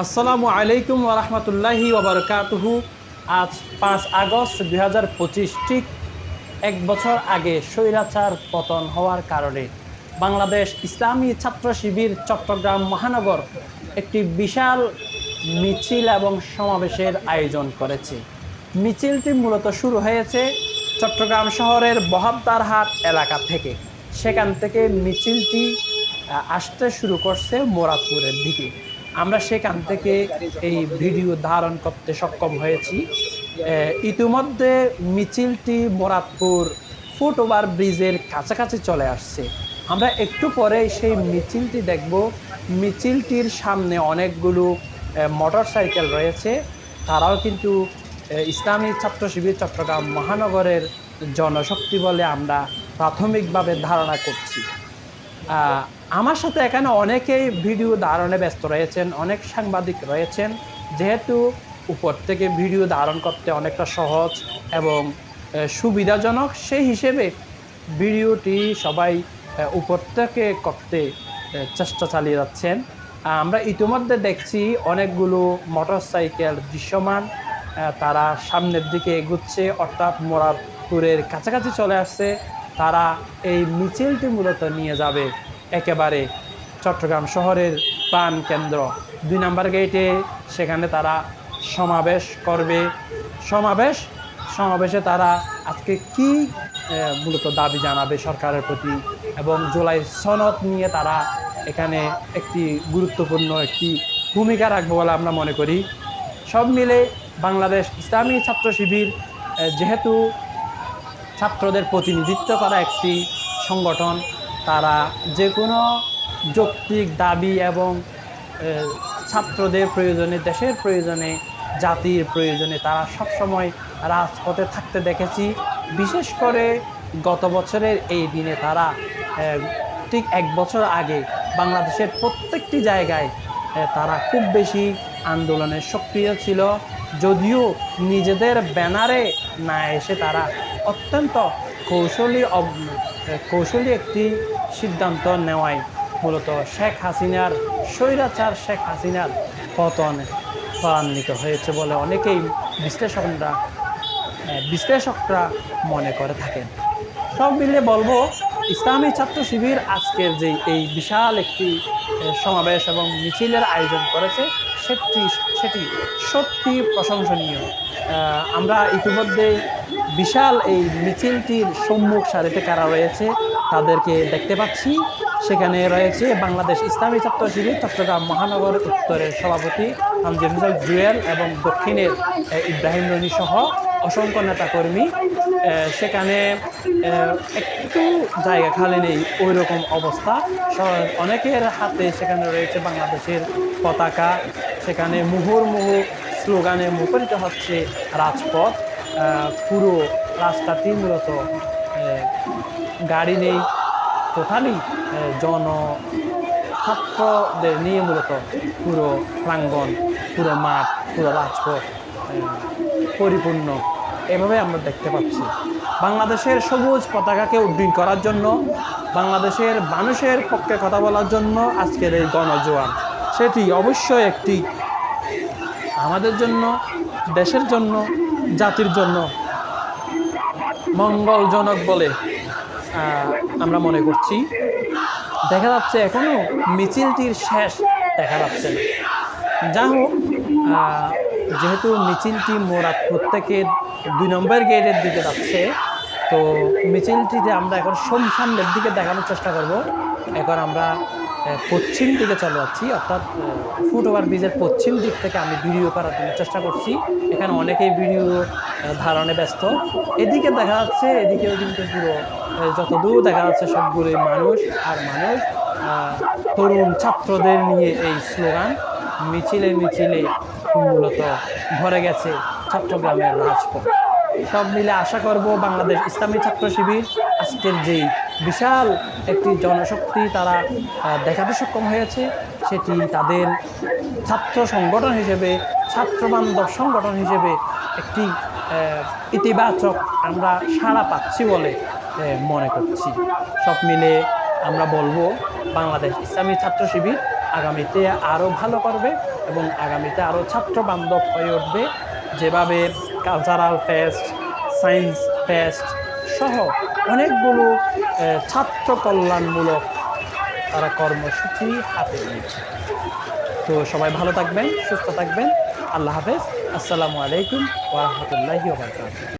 আসসালামু আলাইকুম ওরহমতুল্লাহি ওবরকাতুহু আজ পাঁচ আগস্ট দুই হাজার পঁচিশ, ঠিক এক বছর আগে স্বৈরাচার পতন হওয়ার কারণে বাংলাদেশ ইসলামী ছাত্র শিবির চট্টগ্রাম মহানগর একটি বিশাল মিছিল এবং সমাবেশের আয়োজন করেছে। মিছিলটি মূলত শুরু হয়েছে চট্টগ্রাম শহরের বহাবদারহাট এলাকা থেকে। সেখান থেকে মিছিলটি আসতে শুরু করছে মোরাদপুরের দিকে। আমরা সেখান থেকে এই ভিডিও ধারণ করতে সক্ষম হয়েছি। ইতিমধ্যে মিছিলটি মোরাদপুর ফুট ওভার ব্রিজের কাছাকাছি চলে আসছে। আমরা একটু পরে সেই মিছিলটি দেখব। মিছিলটির সামনে অনেকগুলো মোটর সাইকেল রয়েছে। তারাও কিন্তু ইসলামী ছাত্র শিবির চট্টগ্রাম মহানগরের জনশক্তি বলে আমরা প্রাথমিকভাবে ধারণা করছি। আমার সাথে এখানে অনেকেই ভিডিও ধারণে ব্যস্ত রয়েছেন, অনেক সাংবাদিক রয়েছেন। যেহেতু উপর থেকে ভিডিও ধারণ করতে অনেকটা সহজ এবং সুবিধাজনক, সেই হিসেবে ভিডিওটি সবাই উপর থেকে করতে চেষ্টা চালিয়ে যাচ্ছেন। আমরা ইতিমধ্যে দেখছি অনেকগুলো মোটরসাইকেল দৃশ্যমান তারা সামনের দিকে এগুচ্ছে, অর্থাৎ মোরারপুরের কাছাকাছি চলে আসছে। তারা এই মিছিলটি মূলত নিয়ে যাবে একেবারে চট্টগ্রাম শহরের প্রাণ কেন্দ্র। দুই নাম্বার গেটে সেখানে তারা সমাবেশ করবে। সমাবেশ? সমাবেশে তারা আজকে কি মূলত দাবি জানাবে সরকারের প্রতি? এবং জুলাই সনদ নিয়ে তারা এখানে একটি গুরুত্বপূর্ণ একটি ভূমিকা রাখবে বলে আমরা মনে করি। সব মিলে বাংলাদেশ ইসলামী ছাত্র শিবির যেহেতু ছাত্রদের প্রতিনিধিত্ব করা একটি সংগঠন। তারা যে কোনো যৌক্তিক দাবি এবং ছাত্রদের প্রয়োজনে, দেশের প্রয়োজনে, জাতির প্রয়োজনে তারা সবসময় রাজপথে থাকতে দেখেছি। বিশেষ করে গত বছরের এই দিনে তারা ঠিক এক বছর আগে বাংলাদেশের প্রত্যেকটি জায়গায় তারা খুব বেশি আন্দোলনে সক্রিয় ছিল। যদিও নিজেদের ব্যানারে না এসে তারা অত্যন্ত কৌশলী কৌশলী একটি সিদ্ধান্ত নেওয়ায়। মূলত শেখ হাসিনার স্বৈরাচার শেখ হাসিনার পতন ত্বরান্বিত হয়েছে বলে অনেকেই বিশ্লেষকরা বিশ্লেষকরা মনে করে থাকেন। সব মিলে বলব ইসলামী ছাত্র শিবির আজকের যে এই বিশাল একটি সমাবেশ এবং মিছিলের আয়োজন করেছে, সেটি সেটি সত্যি প্রশংসনীয়। আমরা ইতিমধ্যে বিশাল এই মিছিলটির সম্মুখ সারিতে কারা রয়েছে তাদেরকে দেখতে পাচ্ছি। সেখানে রয়েছে বাংলাদেশ ইসলামী ছাত্র শিবির, চট্টগ্রাম মহানগর উত্তরের সভাপতি আমজিদ জুয়েল এবং দক্ষিণের ইব্রাহিম রনি সহ অসংখ্য নেতাকর্মী। সেখানে একটু জায়গা খালি নেই ওই রকম অবস্থা অনেকের হাতে সেখানে রয়েছে বাংলাদেশের পতাকা। সেখানে মুহুর্মুহু স্লোগানে মুখরিত হচ্ছে রাজপথ। পুরো রাস্তাটি মূলত গাড়ি নেই। টোটালি জন ছাত্রদের নিয়ে মূলত পুরো প্রাঙ্গণ, পুরো মাঠ, পুরো রাজপথ পরিপূর্ণ। এভাবে আমরা দেখতে পাচ্ছি। বাংলাদেশের সবুজ পতাকাকে উড্ডীন করার জন্য, বাংলাদেশের মানুষের পক্ষে কথা বলার জন্য আজকের এই গণজোয়ান সেটি অবশ্যই একটি আমাদের জন্য, দেশের জন্য, জাতির জন্য মঙ্গলজনক বলে আমরা মনে করছি। দেখা যাচ্ছে এখনও মিছিলটির শেষ দেখা যাচ্ছে না। যা হোক যেহেতু মিছিলটি মোরাদপুর থেকে দুই নম্বর গেটের দিকে যাচ্ছে, তো মিছিলটিতে আমরা এখন সোম সামনের দিকে দেখানোর চেষ্টা করব। এখন আমরা পশ্চিম দিকে চলে যাচ্ছি, অর্থাৎ ফুট ওভার ব্রিজের পশ্চিম দিক থেকে আমি ভিডিও করার জন্য চেষ্টা করছি। এখানে অনেকেই ভিডিও ধারণে ব্যস্ত। এদিকে দেখা যাচ্ছে, এদিকেও কিন্তু পুরো যতদূর দেখা যাচ্ছে সবগুলোই মানুষ আর মানুষ তরুণ ছাত্রদের নিয়ে এই স্লোগান। মিছিলে মিছিলে মূলত ভরে গেছে চট্টগ্রামের রাজপথ। সব মিলে আশা করব বাংলাদেশ ইসলামী ছাত্র শিবির আজকের যেই বিশাল একটি জনশক্তি তারা দেখাতে সক্ষম হয়েছে, সেটি তাদের ছাত্র সংগঠন হিসেবে ছাত্রবান্ধব সংগঠন হিসেবে একটি ইতিবাচক আমরা সাড়া পাচ্ছি বলে মনে করছি। সব মিলে আমরা বলব বাংলাদেশ ইসলামী ছাত্র শিবির আগামীতে আরও ভালো করবে এবং আগামীতে আরও ছাত্র বান্ধব হয়ে উঠবে। যেভাবে কালচারাল ফেস্ট সায়েন্স ফেস্ট সহ অনেকগুলো ছাত্র কল্যাণমূলক তারা কর্মসূচি হাতে নিয়েছে। তো সবাই ভালো থাকবেন, সুস্থ থাকবেন। আল্লাহ হাফেজ। আসসালামু আলাইকুম ওরহমতুল্লাহি